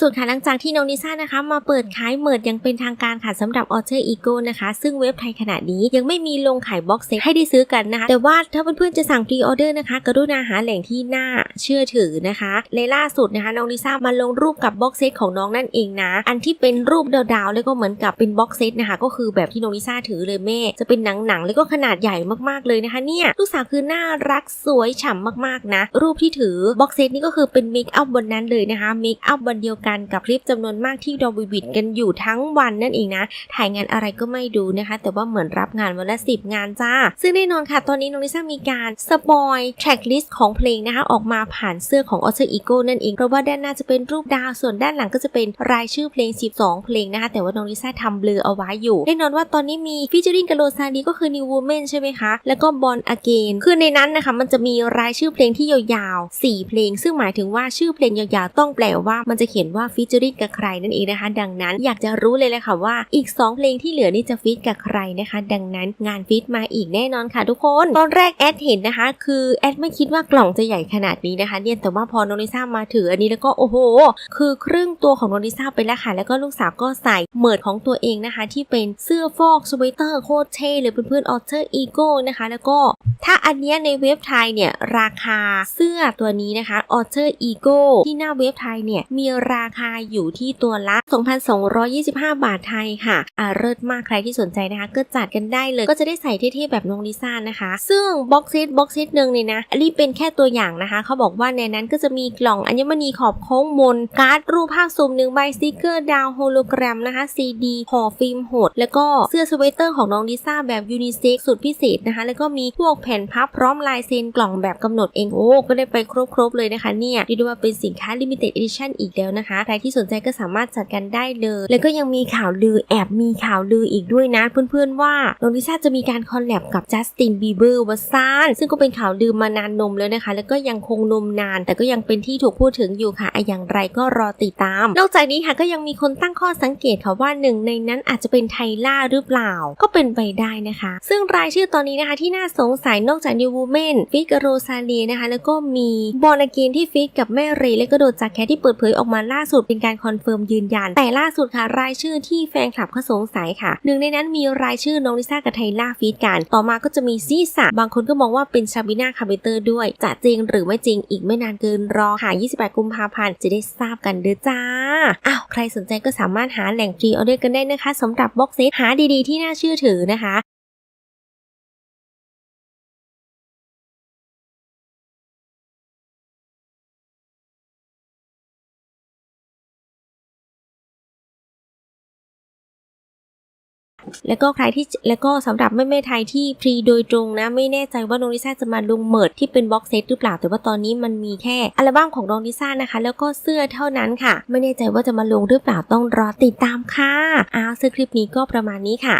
สุดค่ะหลังจากที่น้องลิซ่านะคะ มาเปิดขายเมิดอย่างเป็นทางการค่ะสำหรับ Alter Ego นะคะ ซึ่งเว็บไทยขณะนี้ยังไม่มีลงขายบ็อกเซตให้ได้ซื้อกันนะคะ แต่ว่าถ้าเพื่อนๆจะสั่งพรีออเดอร์นะคะ กรุณาหาแหล่งที่น่าเชื่อถือนะคะในล่าสุดนะคะน้องลิซ่ามาลงรูปกับบ็อกเซตของน้องนั่นเองนะ อันที่เป็นรูปดาวๆแล้วก็เหมือนกับเป็นบ็อกเซตนะคะ ก็คือแบบที่น้องลิซ่าถือเลยแม่ จะเป็นหนังๆแล้วก็ขนาดใหญ่มากๆเลยนะคะ เนี่ยลูกสาวคือน่ารักสวยฉ่ำมากๆนะ รูปที่ถือบ็อกเซตนี่ก็คือเป็นเมคอัพบนนั้นเลยนะคะเมคอัพวันเดียวกันกับคลิปจำนวนมากที่เราวิบิดกันอยู่ทั้งวันนั่นเองนะ ถ่ายงานอะไรก็ไม่ดูนะคะ แต่ว่าเหมือนรับงานวันละสิบงานจ้า ซึ่งแน่นอนค่ะ ตอนนี้น้องลิซ่ามีการสปอยแทร็กลิสต์ของเพลงนะคะ ออกมาผ่านเสื้อของ Alter Ego นั่นเอง เพราะว่าด้านหน้าจะเป็นรูปดาว ส่วนด้านหลังก็จะเป็นรายชื่อเพลง 12 เพลงนะคะ แต่ว่าน้องลิซ่าทำเบลอเอาไว้อยู่ แน่นอนว่าตอนนี้มีฟิชเจอริงกับโรซาลีก็คือ New Woman ใช่ไหมคะ แล้วก็ Born Again คือในนั้นนะคะ มันจะมีรายชื่อเพลงที่ยาวๆ4เพลง ซึ่งหมายถึงว่าชื่อเพลงยาวๆต้องแปลว่ามันจะเขียนว่าฟิชเจอริงกับใครนั่นเองนะคะ ดังนั้นอยากจะรู้เลยแหละค่ะว่าอีก 2 เพลงที่เหลือนี่จะฟิตกับใครนะคะ ดังนั้นงานฟิตมาอีกแน่นอนค่ะทุกคน ตอนแรกแอดเห็นนะคะ คือแอดไม่คิดว่ากล่องจะใหญ่ขนาดนี้นะคะเนี่ยแต่ว่าพอน้องลิซ่ามาถืออันนี้แล้วก็โอ้โห คือครึ่งตัวของน้องลิซ่าไปแล้วค่ะแล้วก็ลูกสาวก็ใส่เมิดของตัวเองนะคะ ที่เป็นเสื้อฟอกสเวตเตอร์โคตรเท่เลยเพื่อนๆออเทอร์อีโก้นะคะ แล้วก็ถ้าอันเนี้ยในเว็บไทยเนี่ยราคาเสื้อตัวนี้นะคะ Alter Ego ที่หน้าเว็บไทยเนี่ยมีราราคาอยู่ที่ตัวละ 2,225 บาทไทยค่ะอ่าเลิศมากใครที่สนใจนะคะ ก็จัดกันได้เลย ก็จะได้ใส่เท่ๆแบบน้องลิซ่านะคะ ซึ่งบ็อกเซตบ็อกเซตหนึ่งเนี่ยนะอันนี้เป็นแค่ตัวอย่างนะคะ เขาบอกว่าในนั้นก็จะมีกล่องอัญมณีขอบโค้งมน การ์ดรูปภาพซูมหนึ่งใบสติกเกอร์ดาวโฮโลแกรมนะคะซีดีห่อฟิล์มโหด แล้วก็เสื้อสเวตเตอร์ของน้องลิซ่าแบบยูนิเซ็กสุดพิเศษนะคะ แล้วก็มีพวกแผ่นพับพร้อมลายเซ็นกล่องแบบกำหนดเองโอ้ก็ได้ไปครบๆเลยนะคะเนี่ยเรียกได้ว่าเป็นสินค้า limited edition อีกแล้วนะคะใครที่สนใจก็สามารถจัดกันได้เลย แล้วก็ยังมีข่าวลือแอบมีข่าวลืออีกด้วยนะ เพื่อนๆว่าน้องลิซ่าจะมีการคอลแลบกับจัสตินบีเบอร์วาซานซึ่งก็เป็นข่าวลือมานานนมแล้วนะคะ แล้วก็ยังคงนมนาน แต่ก็ยังเป็นที่ถูกพูดถึงอยู่ค่ะอย่างไรก็รอติดตาม นอกจากนี้ค่ะก็ยังมีคนตั้งข้อสังเกตค่ะว่าหนึ่งในนั้นอาจจะเป็นไทล่าหรือเปล่า ก็เป็นไปได้นะคะ ซึ่งรายชื่อตอนนี้นะคะที่น่าสงสัยนอกจากนิววูแมนฟิกโรซาเลียนะคะ แล้วก็มีบอลอาเกนที่ฟิกกับแม่เรย์และก็โดจากแคที่เปิดเผยออกมาล่าสุดเป็นการคอนเฟิร์มยืนยัน แต่ล่าสุดค่ะรายชื่อที่แฟนคลับเขาสงสัยค่ะ หนึ่งในนั้นมีรายชื่อน้องลิซ่ากับไทล่าฟีดกัน ต่อมาก็จะมีซีซ่าบางคนก็มองว่าเป็นชาบิน่าคาเบเตอร์ด้วย จะจริงหรือไม่จริงอีกไม่นานเกินรอค่ะ 28 กุมภาพันธ์จะได้ทราบกันเด้อจ้า อ้าว ใครสนใจก็สามารถหาแหล่งฟรีออเดอร์กันได้นะคะสำหรับบ็อกเซตหาดีๆที่น่าเชื่อถือนะคะ แล้วก็ใครที่แล้วก็สำหรับแม่แม่ๆไทยที่พรีโดยตรงนะ ไม่แน่ใจว่าน้องลิซ่าจะมาลงเมิดที่เป็นบ็อกเซตหรือเปล่าแต่ว่าตอนนี้มันมีแค่อัลบั้มของน้องลิซ่านะคะ แล้วก็เสื้อเท่านั้นค่ะ ไม่แน่ใจว่าจะมาลงหรือเปล่าต้องรอติดตามค่ะอ้าวซึ่งคลิปนี้ก็ประมาณนี้ค่ะ